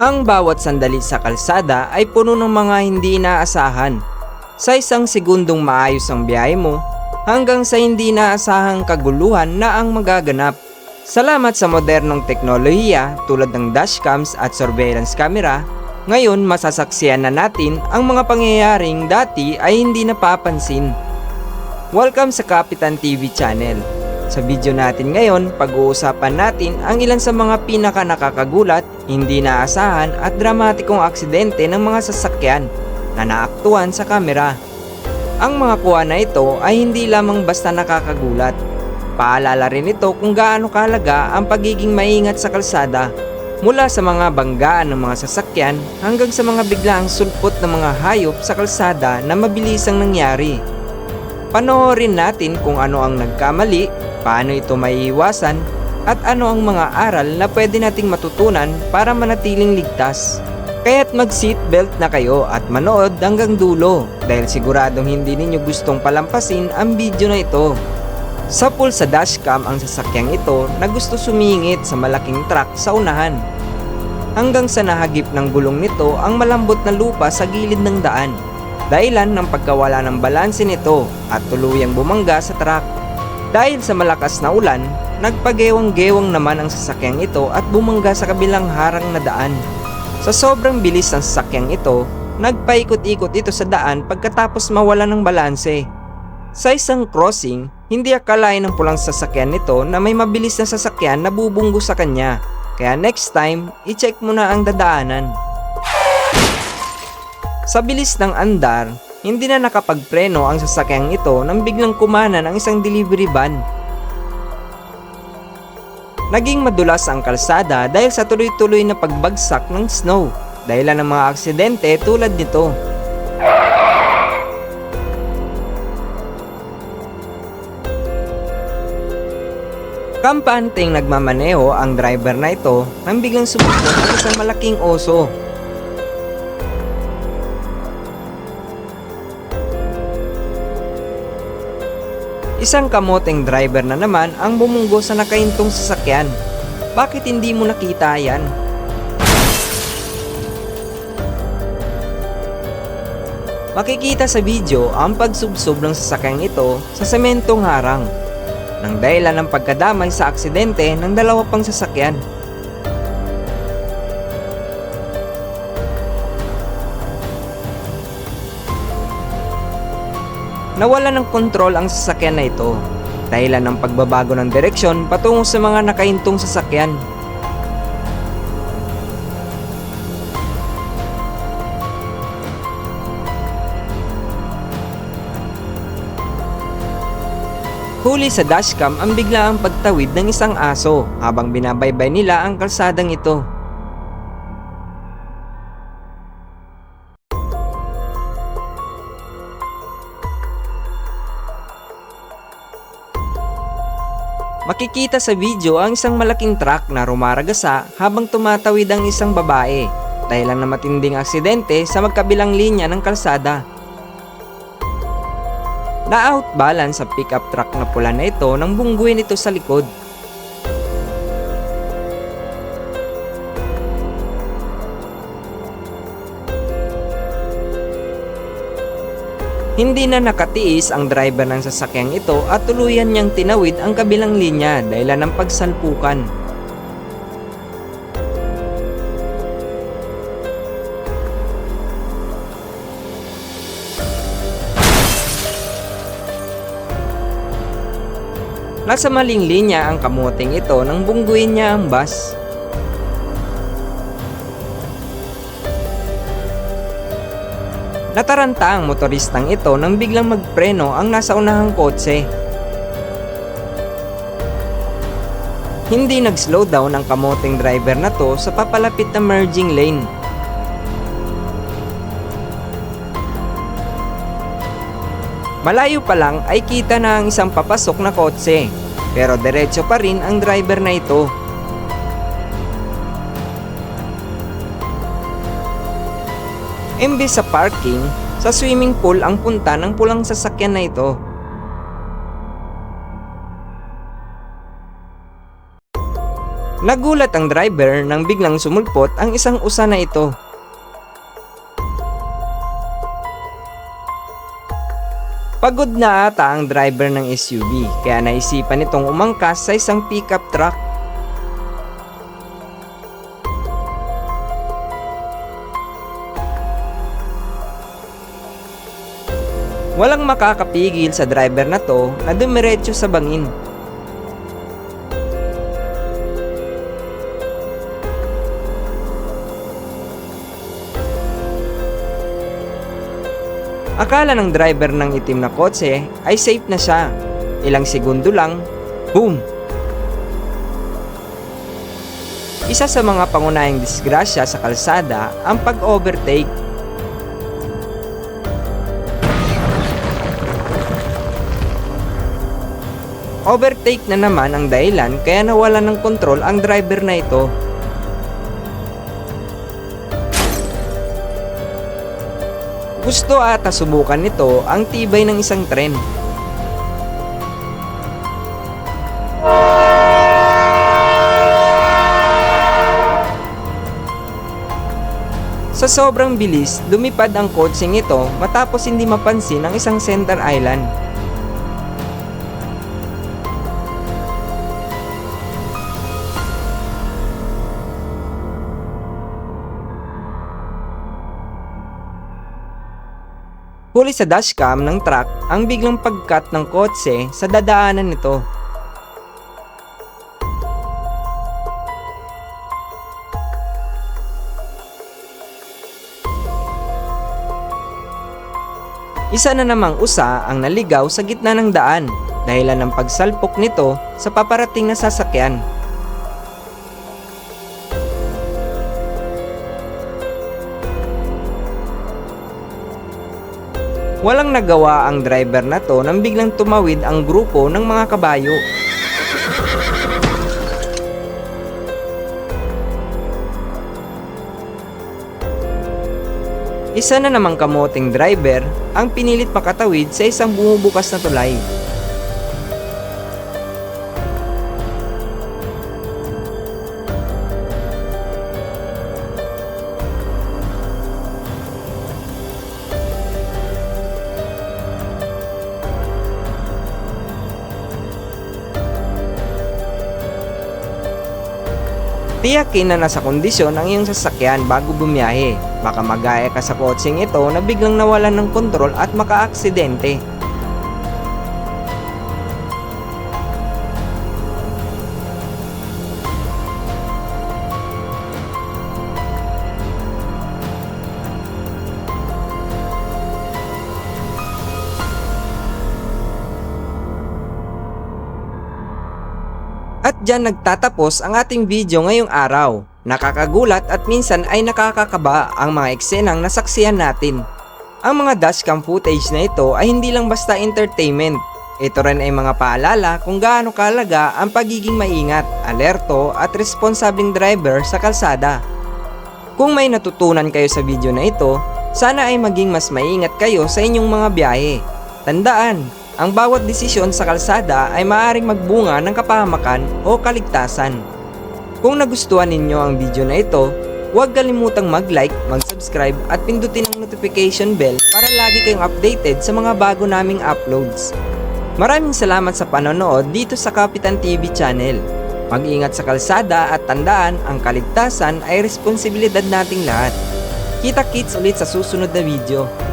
Ang bawat sandali sa kalsada ay puno ng mga hindi inaasahan. Sa isang segundong maayos ang biyahe mo, hanggang sa hindi inaasahang kaguluhan na ang magaganap. Salamat sa modernong teknolohiya tulad ng dashcams at surveillance camera, ngayon masasaksiyan na natin ang mga pangyayaring dati ay hindi napapansin. Welcome sa Kapitan TV channel. Sa video natin ngayon, pag-uusapan natin ang ilan sa mga pinaka nakakagulat, hindi naasahan at dramatikong aksidente ng mga sasakyan na naaktuhan sa kamera. Ang mga kuha na ito ay hindi lamang basta nakakagulat. Paalala rin ito kung gaano kahalaga ang pagiging maingat sa kalsada mula sa mga banggaan ng mga sasakyan hanggang sa mga biglaang sulpot ng mga hayop sa kalsada na mabilisang nangyari. Panoorin natin kung ano ang nagkamali, paano ito maiiwasan, at ano ang mga aral na pwede nating matutunan para manatiling ligtas. Kaya't mag-seatbelt na kayo at manood hanggang dulo dahil siguradong hindi ninyo gustong palampasin ang video na ito. Sa pool sa dashcam ang sasakyang ito na gusto sumingit sa malaking truck sa unahan. Hanggang sa nahagip ng gulong nito ang malambot na lupa sa gilid ng daan. Dahilan ng pagkawala ng balanse nito at tuluyang bumangga sa truck. Dahil sa malakas na ulan, nagpagewang-gewang naman ang sasakyang ito at bumangga sa kabilang harang na daan. Sa sobrang bilis ng sasakyang ito, nagpaikot-ikot ito sa daan pagkatapos mawala ng balanse. Sa isang crossing, hindi akalain ng pulang sasakyan nito na may mabilis na sasakyan na bubunggo sa kanya. Kaya next time, i-check mo na ang dadaanan. Sa bilis ng andar, hindi na nakapagpreno ang sasakyang ito nang biglang kumana ng isang delivery van. Naging madulas ang kalsada dahil sa tuloy-tuloy na pagbagsak ng snow dahilan ng mga aksidente tulad nito. Kampanteng nagmamaneho ang driver na ito nang biglang sumubok ang isang malaking oso Isang kamoteng driver na naman ang bumunggo sa nakaintong sasakyan. Bakit hindi mo nakita yan? Makikita sa video ang pagsubsob ng sasakyang ito sa sementong harang nang dahilan ng pagkadamay sa aksidente ng dalawa pang sasakyan. Nawala ng kontrol ang sasakyan na ito dahilan ng pagbabago ng direksyon patungo sa mga nakaintong sasakyan. Huli sa dashcam ang biglaang pagtawid ng isang aso habang binabaybay nila ang kalsadang ito. Makikita sa video ang isang malaking truck na rumaragasa habang tumatawid ang isang babae dahil lang na matinding aksidente sa magkabilang linya ng kalsada. Na-outbalance sa pickup truck na pula na ito nang bungguin ito sa likod. Hindi na nakatiis ang driver ng sasakyang ito at tuluyan niyang tinawid ang kabilang linya dahil ng pagsalpukan. Nasa maling linya ang kamuting ito nang bungguin niya ang bus. Nataranta ang motoristang ito nang biglang magpreno ang nasa unahang kotse. Hindi nag-slow down ang kamoting driver na to sa papalapit na merging lane. Malayo pa lang ay kita na ang isang papasok na kotse, pero diretso pa rin ang driver na ito. Imbes sa parking, sa swimming pool ang punta ng pulang sasakyan na ito. Nagulat ang driver nang biglang sumulpot ang isang usa na ito. Pagod na ata ang driver ng SUV kaya naisipan nitong umangkas sa isang pickup truck. Walang makakapigil sa driver na to na dumiretso sa bangin. Akala ng driver ng itim na kotse ay safe na siya. Ilang segundo lang, boom! Isa sa mga pangunahing disgrasya sa kalsada ang pag-overtake. Overtake na naman ang dahilan kaya nawala ng kontrol ang driver na ito. Gusto ata subukan nito ang tibay ng isang tren. Sa sobrang bilis, lumipad ang kotseng ito matapos hindi mapansin ang isang center island. Huli sa dashcam ng truck ang biglang pagkat ng kotse sa dadaanan nito. Isa na namang usa ang naligaw sa gitna ng daan dahilan ng pagsalpok nito sa paparating na sasakyan. Walang nagawa ang driver na to nang biglang tumawid ang grupo ng mga kabayo. Isa na namang kamoting driver ang pinilit makatawid sa isang bumubukas na tulay. Tiyakin na nasa kondisyon ang iyong sasakyan bago bumiyahe. Baka magaya ka sa kotseng ito na biglang nawalan ng kontrol at makaaksidente. At dyan nagtatapos ang ating video ngayong araw. Nakakagulat at minsan ay nakakakaba ang mga eksenang nasaksiyan natin. Ang mga dashcam footage na ito ay hindi lang basta entertainment. Ito rin ay mga paalala kung gaano kalaga ang pagiging maingat, alerto at responsabling driver sa kalsada. Kung may natutunan kayo sa video na ito, sana ay maging mas maingat kayo sa inyong mga biyahe. Tandaan, ang bawat desisyon sa kalsada ay maaaring magbunga ng kapahamakan o kaligtasan. Kung nagustuhan ninyo ang video na ito, huwag kalimutang mag-like, mag-subscribe at pindutin ang notification bell para lagi kayong updated sa mga bago naming uploads. Maraming salamat sa panonood dito sa Kapitan TV channel. Mag-ingat sa kalsada at tandaan ang kaligtasan ay responsibilidad nating lahat. Kita-kits ulit sa susunod na video.